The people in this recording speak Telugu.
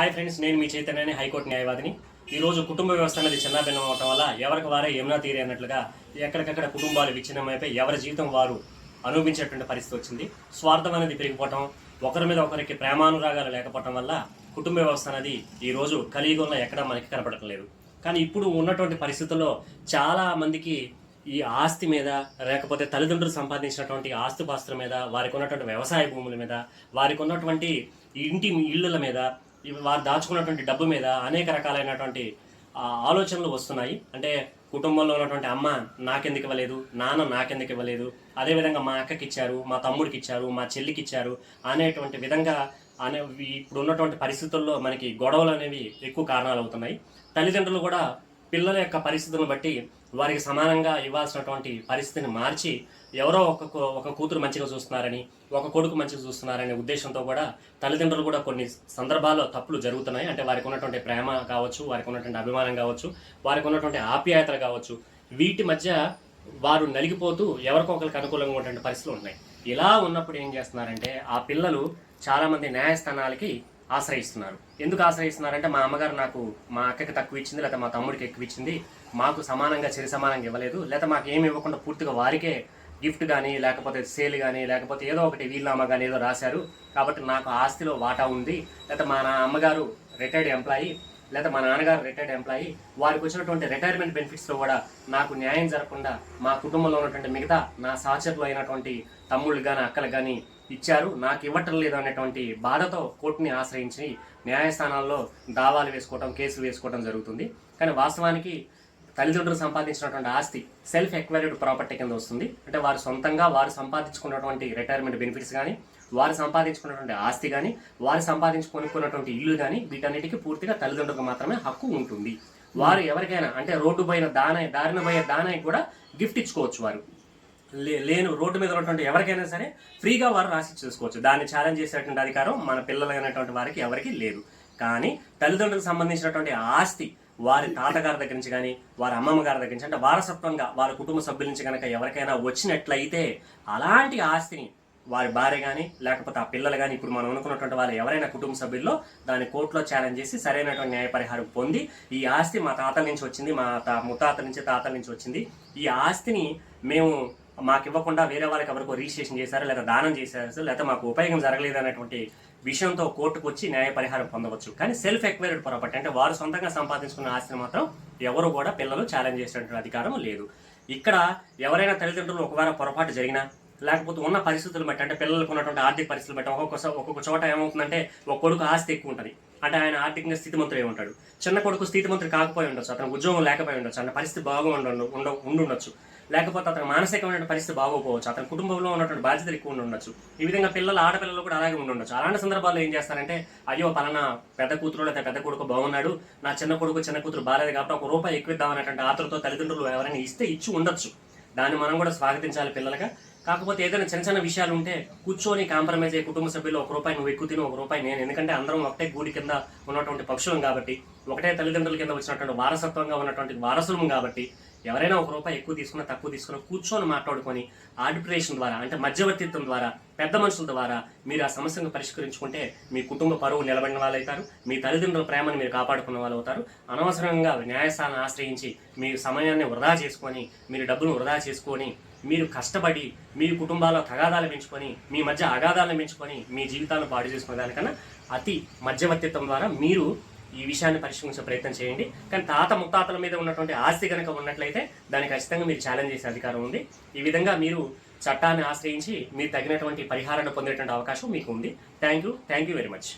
హాయ్ ఫ్రెండ్స్ నేను మీ చైతన్యని హైకోర్టు న్యాయవాదిని. ఈ రోజు కుటుంబ వ్యవస్థ అనేది చిన్నభిన్నం అవటం వల్ల ఎవరికి వారే యమునా తీరే అన్నట్లుగా ఎక్కడికక్కడ కుటుంబాలు విచ్ఛిన్నమైపోయి ఎవరి జీవితం వారు అనుభవించేటువంటి పరిస్థితి వచ్చింది. స్వార్థం అనేది పెరిగిపోవటం ఒకరి మీద ఒకరికి ప్రేమానురాగాలు లేకపోవటం వల్ల కుటుంబ వ్యవస్థ అనేది ఈ రోజు కలియుగంలో ఎక్కడా మనకి కనపడటం లేదు కానీ ఇప్పుడు ఉన్నటువంటి పరిస్థితుల్లో చాలా మందికి ఈ ఆస్తి మీద లేకపోతే తల్లిదండ్రులు సంపాదించినటువంటి ఆస్తిపాస్తుల మీద వారికి ఉన్నటువంటి వ్యవసాయ భూముల మీద వారికి ఉన్నటువంటి ఇంటి ఇళ్ళల మీద వారు దాచుకున్నటువంటి డబ్బు మీద అనేక రకాలైనటువంటి ఆలోచనలు వస్తున్నాయి. అంటే కుటుంబంలో ఉన్నటువంటి అమ్మ నాకెందుకు ఇవ్వలేదు నాన్న నాకెందుకు ఇవ్వలేదు అదేవిధంగా మా అక్కకి ఇచ్చారు మా తమ్ముడికి ఇచ్చారు మా చెల్లికి ఇచ్చారు అనేటువంటి విధంగా అనే ఇప్పుడు ఉన్నటువంటి పరిస్థితుల్లో మనకి గొడవలు అనేవి ఎక్కువ కారణాలు అవుతున్నాయి. తల్లిదండ్రులు కూడా పిల్లల యొక్క పరిస్థితులను బట్టి వారికి సమానంగా ఇవ్వాల్సినటువంటి పరిస్థితిని మార్చి ఎవరో ఒక ఒక కూతురు మంచిగా చూస్తున్నారని ఒక కొడుకు మంచిగా చూస్తున్నారనే ఉద్దేశంతో కూడా తల్లిదండ్రులు కూడా కొన్ని సందర్భాల్లో తప్పులు జరుగుతున్నాయి. అంటే వారికి ఉన్నటువంటి ప్రేమ కావచ్చు వారికి ఉన్నటువంటి అభిమానం కావచ్చు వారికి ఉన్నటువంటి ఆప్యాయతలు కావచ్చు. వీటి మధ్య వారు నలిగిపోతూ ఎవరికొకరికి అనుకూలంగా ఉన్నటువంటి పరిస్థితులు ఉన్నాయి. ఇలా ఉన్నప్పుడు ఏం చేస్తున్నారంటే ఆ పిల్లలు చాలామంది న్యాయస్థానాలకి ఆశ్రయిస్తున్నారు. ఎందుకు ఆశ్రయిస్తున్నారంటే మా అమ్మగారు నాకు మా అక్కకి తక్కువ ఇచ్చింది లేదా మా తమ్ముడికి ఎక్కువ ఇచ్చింది. మాకు సమానంగా చెరి సమానంగా ఇవ్వలేదు లేదా మాకు ఏమి ఇవ్వకుండా పూర్తిగా వారికే గిఫ్ట్ కానీ లేకపోతే సేల్ కానీ లేకపోతే ఏదో ఒకటి వీలునామా అమ్మ కానీ ఏదో రాశారు. కాబట్టి నాకు ఆస్తిలో వాటా ఉంది. లేదా మా నా అమ్మగారు రిటైర్డ్ ఎంప్లాయీ లేదా మా నాన్నగారు రిటైర్డ్ ఎంప్లాయీ వారికి వచ్చినటువంటి రిటైర్మెంట్ బెనిఫిట్స్లో కూడా నాకు న్యాయం జరగకుండా మా కుటుంబంలో ఉన్నటువంటి మిగతా నా సహచరులు అయినటువంటి తమ్ముళ్ళు కానీ అక్కలు కానీ ఇచ్చారు. నాకు ఇవ్వటం లేదు అనేటువంటి బాధతో కోర్టుని ఆశ్రయించి న్యాయస్థానాల్లో దావాలు వేసుకోవడం కేసులు వేసుకోవడం జరుగుతుంది. కానీ వాస్తవానికి తల్లిదండ్రులు సంపాదించినటువంటి ఆస్తి సెల్ఫ్ ఎక్వైర్డ్ ప్రాపర్టీ కింద వస్తుంది. అంటే వారు సొంతంగా వారు సంపాదించుకున్నటువంటి రిటైర్మెంట్ బెనిఫిట్స్ కానీ వారు సంపాదించుకున్నటువంటి ఆస్తి కానీ వారు సంపాదించుకొనుకున్నటువంటి ఇల్లు కానీ వీటన్నిటికీ పూర్తిగా తల్లిదండ్రులకు మాత్రమే హక్కు ఉంటుంది. వారు ఎవరికైనా అంటే రోడ్డు పైన దాన దారిన పోయే దానానికి కూడా గిఫ్ట్ ఇచ్చుకోవచ్చు వారు. లే- లేను రోడ్డు మీద ఉన్నటువంటి ఎవరికైనా సరే ఫ్రీగా వారు రాసి చేసుకోవచ్చు దాన్ని ఛాలెంజ్ చేసేటువంటి అధికారం మన పిల్లలైనటువంటి వారికి ఎవరికి లేదు. కానీ తల్లిదండ్రులకు సంబంధించినటువంటి ఆస్తి వారి తాతగారి దగ్గర నుంచి కానీ వారి అమ్మమ్మ గారి దగ్గర నుంచి అంటే వారసత్వంగా వారి కుటుంబ సభ్యుల నుంచి కనుక ఎవరికైనా వచ్చినట్లయితే అలాంటి ఆస్తిని వారి భార్య కానీ లేకపోతే ఆ పిల్లలు కానీ ఇప్పుడు మనం అనుకున్నటువంటి వాళ్ళు ఎవరైనా కుటుంబ సభ్యుల్లో దాన్ని కోర్టులో ఛాలెంజ్ చేసి సరైనటువంటి న్యాయ పరిహారం పొంది ఈ ఆస్తి మా తాతల నుంచి వచ్చింది మా తా ముత్తాతల నుంచి తాతల నుంచి వచ్చింది. ఈ ఆస్తిని మేము మాకు ఇవ్వకుండా వేరే వాళ్ళకి ఎవరికో రిజిస్ట్రేషన్ చేశారు లేదా దానం చేశారు లేదా మాకు ఉపయోగం జరగలేదు అనేటువంటి విషయంతో కోర్టుకు వచ్చి న్యాయ పరిహారం పొందవచ్చు. కానీ సెల్ఫ్ ఎక్వైర్డ్ పొరపాటు. అంటే వారు సొంతంగా సంపాదించుకున్న ఆస్తిని మాత్రం ఎవరు కూడా పిల్లలు ఛాలెంజ్ చేసినటువంటి అధికారం లేదు. ఇక్కడ ఎవరైనా తల్లిదండ్రులు ఒకవేళ పొరపాటు జరిగినా లేకపోతే ఉన్న పరిస్థితులు బట్టి అంటే పిల్లలకు ఉన్నటువంటి ఆర్థిక పరిస్థితులు బట్టి ఒక్కొక్క ఒక్కొక్క చోట ఏమవుతుందంటే ఒక కొడుకు ఆస్తి ఎక్కువ ఉంటుంది. అంటే ఆయన ఆర్థికంగా స్థితిమంతుడు ఉంటాడు. చిన్న కొడుకు స్థితిమంతుడు కాకపోయి ఉండొచ్చు అతను ఉద్యోగం లేకపోయి ఉండొచ్చు అన్న పరిస్థితి బాగా ఉండ ఉండ లేకపోతే అతను మానసికమైన పరిస్థితి బాగోపోవచ్చు అతని కుటుంబంలో ఉన్నటువంటి బాధ్యతలు ఎక్కువ ఉండొచ్చు ఈ విధంగా పిల్లలు ఆడపిల్లలు కూడా అలాగే ఉండొచ్చు అలాంటి సందర్భాల్లో ఏం చేస్తారంటే అయ్యో పలానా పెద్ద కూతురు లేదా పెద్ద కొడుకు బాగున్నాడు నా చిన్న కొడుకు చిన్న కూతురు బాగాలేదు కాబట్టి ఒక రూపాయి ఎక్కువ ఇద్దామనేటువంటి ఆతృతో తల్లిదండ్రులు ఎవరైనా ఇస్తే ఇచ్చి ఉండొచ్చు. దాన్ని మనం కూడా స్వాగతించాలి పిల్లలుగా కాకపోతే ఏదైనా చిన్న చిన్న విషయాలు ఉంటే కూర్చొని కాంప్రమైజ్ అయ్యే కుటుంబ సభ్యులు ఒక రూపాయి నువ్వు ఎక్కువ తిను ఒక రూపాయి నేను. ఎందుకంటే అందరం ఒకటే గూడి కింద ఉన్నటువంటి పక్షులం కాబట్టి ఒకటే తల్లిదండ్రుల కింద వచ్చినటువంటి వారసత్వంగా ఉన్నటువంటి వారసులం కాబట్టి ఎవరైనా ఒక రూపాయి ఎక్కువ తీసుకున్నా తక్కువ తీసుకున్నా కూర్చొని మాట్లాడుకొని ఆర్బిట్రేషన్ ద్వారా అంటే మధ్యవర్తిత్వం ద్వారా పెద్ద మనుషుల ద్వారా మీరు ఆ సమస్యను పరిష్కరించుకుంటే మీ కుటుంబ పరువు నిలబడిన వాళ్ళు అవుతారు మీ తల్లిదండ్రుల ప్రేమను మీరు కాపాడుకున్న వాళ్ళు అవుతారు అనవసరంగా న్యాయస్థానం ఆశ్రయించి మీ సమయాన్ని వృధా చేసుకొని మీరు డబ్బును వృధా చేసుకొని మీరు కష్టపడి మీ కుటుంబాల్లో తగాదాలు పెంచుకొని మీ మధ్య అగాధాలను పెంచుకొని మీ జీవితాలను పాడు చేసుకునే దానికన్నా అతి మధ్యవర్తిత్వం ద్వారా మీరు ఈ విషయాన్ని పరిష్కరించే ప్రయత్నం చేయండి. కానీ తాత ముత్తాతల మీద ఉన్నటువంటి ఆస్తి కనుక ఉన్నట్లయితే దానికి ఖచ్చితంగా మీరు ఛాలెంజ్ చేసే అధికారం ఉంది. ఈ విధంగా మీరు చట్టాన్ని ఆశ్రయించి మీరు తగినటువంటి పరిహారాన్ని పొందేటువంటి అవకాశం మీకు ఉంది. Thank you thank you very much